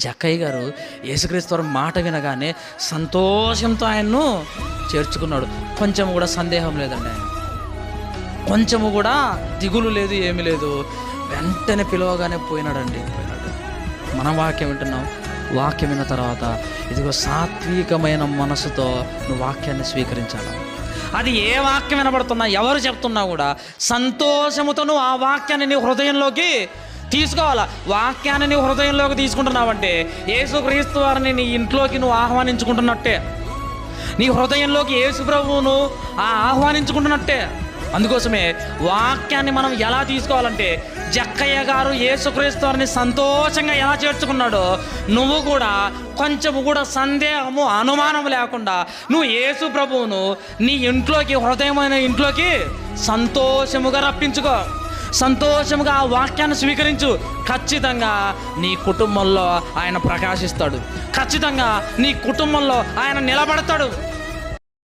జక్కయ్య గారు యేసుక్రీస్తు మాట వినగానే సంతోషంతో ఆయన్ను చేర్చుకున్నాడు. కొంచెం కూడా సందేహం లేదండి ఆయన. కొంచెము కూడా దిగులు లేదు ఏమీ లేదు. వెంటనే పిలవగానే పోయినాడండి. మన వాక్యం వింటున్నాం. వాక్యం విన్న తర్వాత ఇదిగో సాత్వికమైన మనసుతో నువ్వు వాక్యాన్ని స్వీకరించాలి? అది ఏ వాక్యం వినబడుతున్నా ఎవరు చెప్తున్నా కూడా సంతోషముతో నువ్వు ఆ వాక్యాన్ని నీ హృదయంలోకి తీసుకోవాలా? వాక్యాన్ని నీ హృదయంలోకి తీసుకుంటున్నావంటే యేసుక్రీస్తు వారిని నీ ఇంట్లోకి నువ్వు ఆహ్వానించుకుంటున్నట్టే. నీ హృదయంలోకి యేసు ప్రభువును ఆహ్వానించుకుంటున్నట్టే. అందుకోసమే వాక్యాన్ని మనం ఎలా తీసుకోవాలంటే జక్కయ్య గారు యేసుక్రీస్తు వారిని సంతోషంగా ఎలా చేర్చుకున్నాడో నువ్వు కూడా కొంచెం కూడా సందేహము అనుమానం లేకుండా నువ్వు యేసు ప్రభువును నీ ఇంట్లోకి హృదయమైన ఇంట్లోకి సంతోషముగా రప్పించుకో. సంతోషముగా ఆ వాక్యాన్ని స్వీకరించు. ఖచ్చితంగా నీ కుటుంబంలో ఆయన ప్రకాశిస్తాడు. ఖచ్చితంగా నీ కుటుంబంలో ఆయన నిలబడతాడు.